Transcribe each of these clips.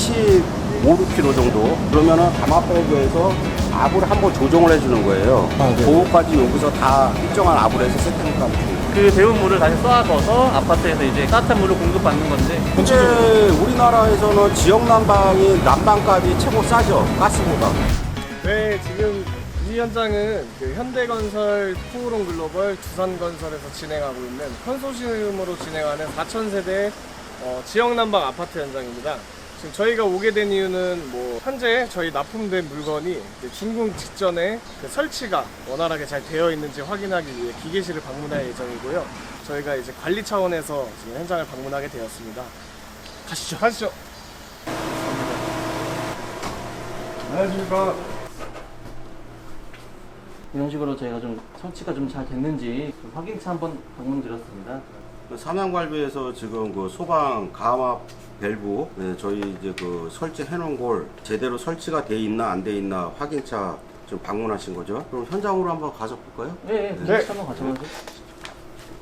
15, 6kg 정도 그러면은 가마밸브에서 압을 한번 조정을 해주는 거예요. 아, 네. 그거까지 여기서 다 일정한 압을 해서 돼요. 그 데운 물을 다시 쏴줘서 아파트에서 이제 따뜻한 물을 공급받는 건데 현재 우리나라에서는 지역 난방이 난방값이 최고 싸죠 가스보다. 네, 지금 이 현장은 그 현대건설, 푸우롱 글로벌, 두산건설에서 진행하고 있는 컨소시엄으로 진행하는 4,000세대 어, 지역 난방 아파트 현장입니다. 지금 저희가 오게 된 이유는 뭐 현재 저희 납품된 물건이 준공 직전에 그 설치가 원활하게 잘 되어 있는지 확인하기 위해 기계실을 방문할 예정이고요. 저희가 이제 관리 차원에서 지금 현장을 방문하게 되었습니다. 가시죠. 가시죠. 안녕하십니까. 이런 식으로 저희가 좀 설치가 좀 잘 됐는지 좀 확인차 한번 방문 드렸습니다. 그 삼양발부에서 지금 그 소방 가압 밸브 네, 저희 이제 그 설치해 놓은 걸 제대로 설치가 돼 있나 안 돼 있나 확인차 좀 방문하신 거죠? 그럼 현장으로 한번 가서 볼까요? 네, 네, 네. 한번 같이 한번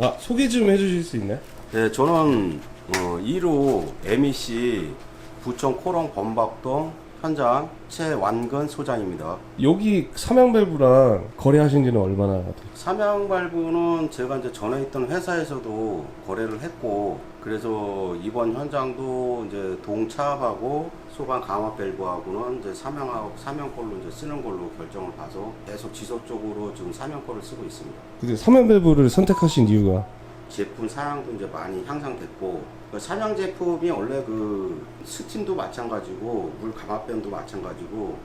아 소개 좀 해주실 수 있나요? 네, 저는 어, 1호 MEC 부천 코롱 범박동 현장 최완근 소장입니다. 여기 삼양밸브랑 거래하신 지는 얼마나 돼요? 삼양발부는 제가 이제 전에 있던 회사에서도 거래를 했고 그래서 이번 현장도 이제 동차하고 소방 강화 밸브하고는 이제 삼양하고 삼양 걸로 이제 쓰는 걸로 결정을 봐서 계속 지속적으로 지금 삼양 거를 쓰고 있습니다. 근데 삼양밸브를 선택하신 이유가 제품 사양도 이제 많이 향상됐고 그 삼양 제품이 원래 그 스팀도 마찬가지고 물 감압변도 마찬가지고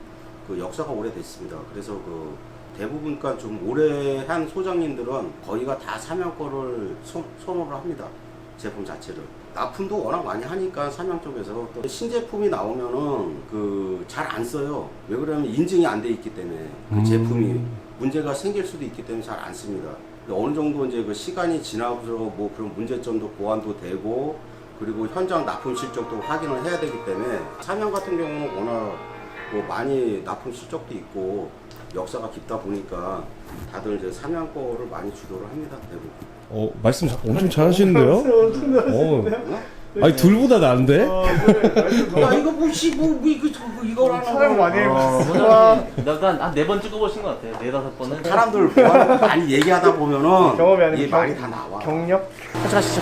그 역사가 오래됐습니다. 그래서 그 대부분 그러니까 좀 오래 한 소장님들은 거의가 다 삼양 거를 소, 선호를 합니다. 제품 자체를. 납품도 워낙 많이 하니까 삼양 쪽에서 또 신제품이 나오면은 그 잘 안 써요. 왜 그러냐면 인증이 안 돼 있기 때문에 그 음. 제품이 문제가 생길 수도 있기 때문에 잘 안 씁니다. 어느 정도 이제 그 시간이 지나서 뭐 그런 문제점도 보완도 되고 그리고 현장 납품 실적도 확인을 해야 되기 때문에 삼양 같은 경우는 워낙 뭐 많이 납품 실적도 있고 역사가 깊다 보니까 다들 이제 삼양 거를 많이 주도를 합니다. 대부분. 어 말씀 자- 엄청 잘하시는데요? 어. 아니 둘보다 나은데? 야 이거 뭐시 뭐, 뭐 이거 저거 이걸 하나 촬영 많이 어. 해보셨어요. 일단 한네 번 찍어보신 것 같아요. 네 다섯 번은. 사람들 많이 얘기하다 보면은 경험이 아니고 이게 경- 말이 다 나와. 경력? 같이 가시죠.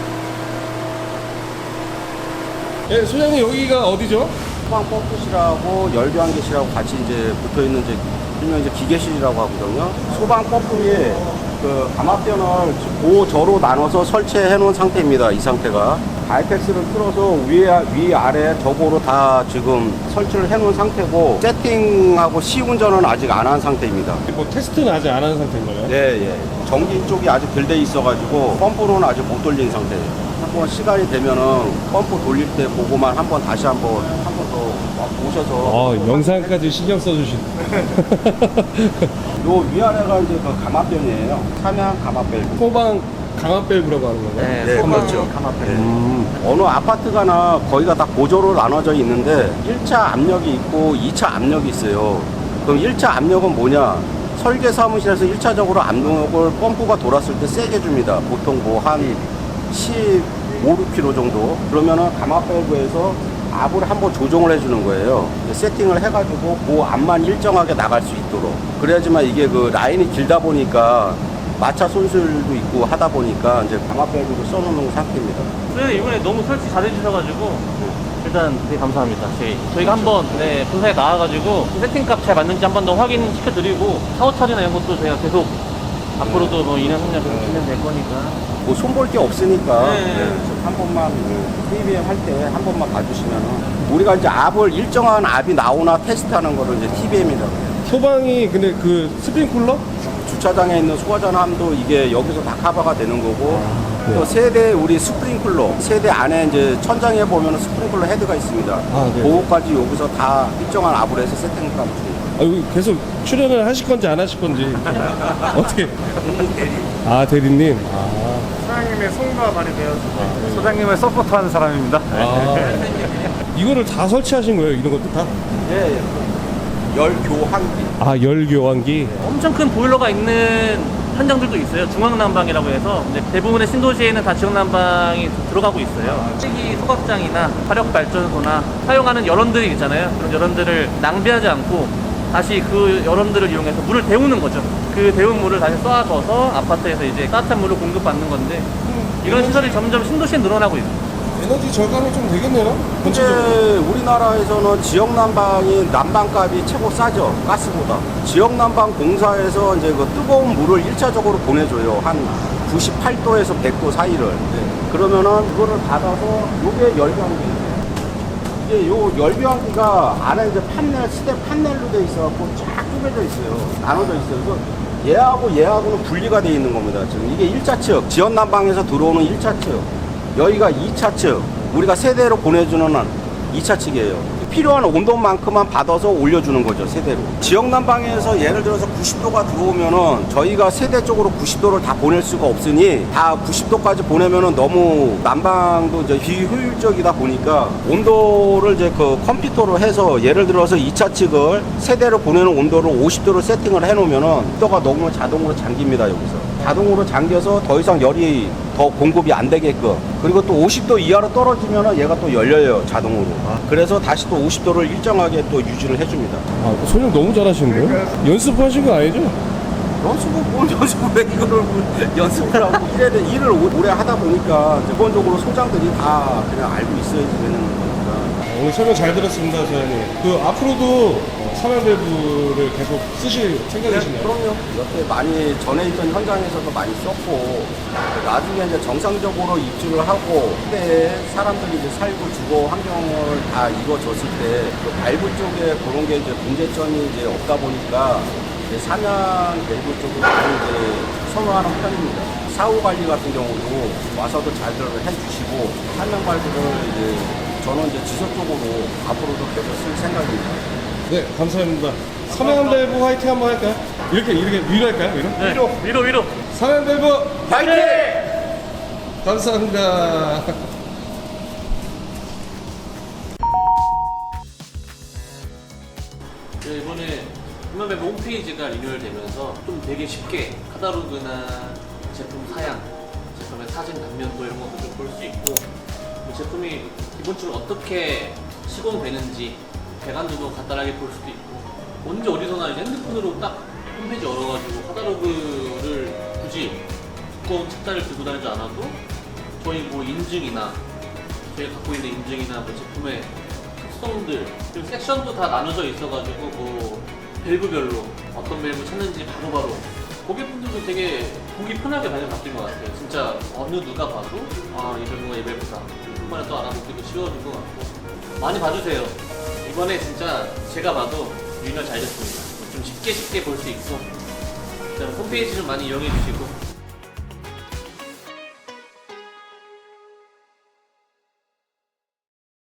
예, 소장님 여기가 어디죠? 소방 펌프실하고 열교환기실하고 같이 이제 붙어 있는 이제 일명 이제 기계실이라고 하거든요. 소방 펌프에 그 감압변을 고저로 나눠서 설치해 놓은 상태입니다. 이 상태가 바이펙스를 틀어서 위에 위 아래 저고로 다 지금 설치를 해 놓은 상태고 세팅하고 시운전은 아직 안 한 상태입니다. 뭐 테스트는 아직 안 한 상태인 거예요? 예, 예. 전기 쪽이 아직 덜 돼 있어가지고 펌프로는 아직 못 돌린 상태예요. 한번 시간이 되면은 펌프 돌릴 때 보고만 한번 다시 한번 한 번 더 오셔서 아 영상까지 신경 써주신 요 위아래가 이제 그 감압변이에요. 삼양 감압밸브. 소방 강압밸브라고 하는 건가요? 네, 네, 그렇죠. 감압해. 음, 어느 아파트가나 거기가 다 고조로 나눠져 있는데 1차 압력이 있고 2차 압력이 있어요. 그럼 1차 압력은 뭐냐? 설계 사무실에서 1차적으로 압력을 펌프가 돌았을 때 세게 줍니다. 보통 뭐 한 15, 6kg 정도. 그러면은 감압밸브에서 압을 한번 조정을 해주는 거예요. 세팅을 해가지고 그 압만 일정하게 나갈 수 있도록. 그래야지만 이게 그 라인이 길다 보니까 마차 손실도 있고 하다 보니까 이제 감압밸브를 써놓는 상태입니다. 네, 이번에 너무 설치 잘해주셔가지고 일단 되게 감사합니다. 저희, 저희가 한번 네, 본사에 나와가지고 세팅값 잘 맞는지 한 번 더 확인시켜드리고 사후 처리나 이런 것도 저희가 계속 앞으로도 뭐 2년, 3년 계속 진행될 거니까 뭐 손볼 게 없으니까 네. 네, 한 번만 TVM 할 때 한 번만 봐주시면은 우리가 이제 압을 일정한 압이 나오나 테스트하는 거를 이제 TVM이라고 해요. 소방이 근데 그 스프링쿨러? 주차장에 있는 소화전함도 이게 여기서 다 커버가 되는 거고 또 세대 우리 스프링클러 세대 안에 이제 천장에 보면 스프링클러 헤드가 있습니다. 아, 네. 그거까지 여기서 다 일정한 해서 세팅을 까면 아, 여기 계속 출연을 하실 건지 안 하실 건지 어떻게? 아 대리님. 아, 사장님의 손과 발이 되어서 소장님을 서포트하는 사람입니다. 아. 이거를 다 설치하신 거예요? 이런 것도 다? 예, 예. 열 교환기. 아 열교환기. 엄청 큰 보일러가 있는 현장들도 있어요. 중앙난방이라고 해서 이제 대부분의 신도시에는 다 지역난방이 들어가고 있어요. 시기 소각장이나 화력발전소나 사용하는 여론들이 있잖아요. 그런 여론들을 낭비하지 않고 다시 그 여론들을 이용해서 물을 데우는 거죠. 그 데운 물을 다시 쏴줘서 아파트에서 이제 따뜻한 물을 공급받는 건데 이런 시설이 점점 신도시에 늘어나고 있어요. 에너지 절감이 좀 되겠네요. 근데 우리나라에서는 지역 난방이 난방값이 최고 싸죠 가스보다. 지역 난방 공사에서 이제 그 뜨거운 물을 일차적으로 보내줘요 한 98도에서 100도 사이를. 그러면은 그거를 받아서 요게 열병기. 이게 요 열병기가 안에 이제 판넬 스텝 판넬로 돼 있어갖고 쫙 쪼개져 있어요. 나눠져 있어요. 그래서 얘하고 얘하고는 분리가 돼 있는 겁니다 지금. 이게 1차 측. 지역 난방에서 들어오는 1차 측 여기가 2차 측 우리가 세대로 보내주는 2차 측이에요. 필요한 온도만큼만 받아서 올려주는 거죠 세대로. 지역 난방에서 예를 들어서 90도가 들어오면은 저희가 세대 쪽으로 90도를 다 보낼 수가 없으니 다 90도까지 보내면은 너무 난방도 이제 비효율적이다 보니까 온도를 이제 그 컴퓨터로 해서 예를 들어서 2차 측을 세대로 보내는 온도를 50도로 세팅을 해놓으면은 도가 너무 자동으로 잠깁니다 여기서. 자동으로 잠겨서 더 이상 열이 더 공급이 안 되게끔. 그리고 또 50도 이하로 떨어지면 얘가 또 열려요 자동으로. 그래서 다시 또 50도를 일정하게 또 유지를 해줍니다. 아, 설명 너무 잘하시는데요? 연습하신 거 아니죠? 연습은 뭘 연습을 왜 이거를 연습을 하고 일을 오- 오래 하다 보니까 기본적으로 소장들이 다 그냥 알고 있어야지 되는 거니까. 오늘 설명 잘 들었습니다, 소장님. 그 앞으로도 어, 삼양대부를 계속 쓰실 생각이신가요? 그럼요. 여태 많이 전에 있던 현장에서도 많이 썼고 나중에 이제 정상적으로 입주를 하고 그때 사람들이 이제 살고 주거 환경을 다 이루어졌을 때그 발부 쪽에 그런 게 이제 문제점이 이제 없다 보니까 이제 삼양 대구 쪽을 많이 이제 선호하는 편입니다. 사후 관리 같은 경우도 와서도 잘들 해주시고 삼양 발부를 이제 저는 이제 지속적으로 앞으로도 계속 쓸 생각입니다. 네, 감사합니다. 삼양대부 화이팅 한번 할까요? 이렇게, 이렇게 위로 할까요? 위로? 네, 위로 위로 위로. 삼양대부 파이팅! 감사합니다. 네, 이번에 음악의 홈페이지가 리뉴얼되면서 좀 되게 쉽게 카탈로그나 제품 사양, 제품의 사진 단면도 이런 것도 좀 볼 수 있고 그 제품이 기본적으로 어떻게 시공되는지 배관도도 간단하게 볼 수도 있고 언제 어디서나 이제 핸드폰으로 딱 홈페이지 열어가지고 카탈로그를 굳이 두꺼운 책자를 들고 다니지 않아도 저희 뭐 인증이나 저희가 갖고 있는 인증이나 뭐 제품의 특성들 그리고 섹션도 다 나눠져 있어가지고 뭐 밸브별로 어떤 밸브 찾는지 바로바로 고객분들도 되게 보기 편하게 바뀐 것 같아요. 진짜 어느 누가 봐도 아이 밸브가 이 밸브다. 한 번에 또 알아보기도 쉬워진 것 같고. 많이 봐주세요 이번에 진짜 제가 봐도 유인을 잘 됐습니다. 좀 쉽게 쉽게 볼 수 있고 홈페이지 좀 많이 이용해 주시고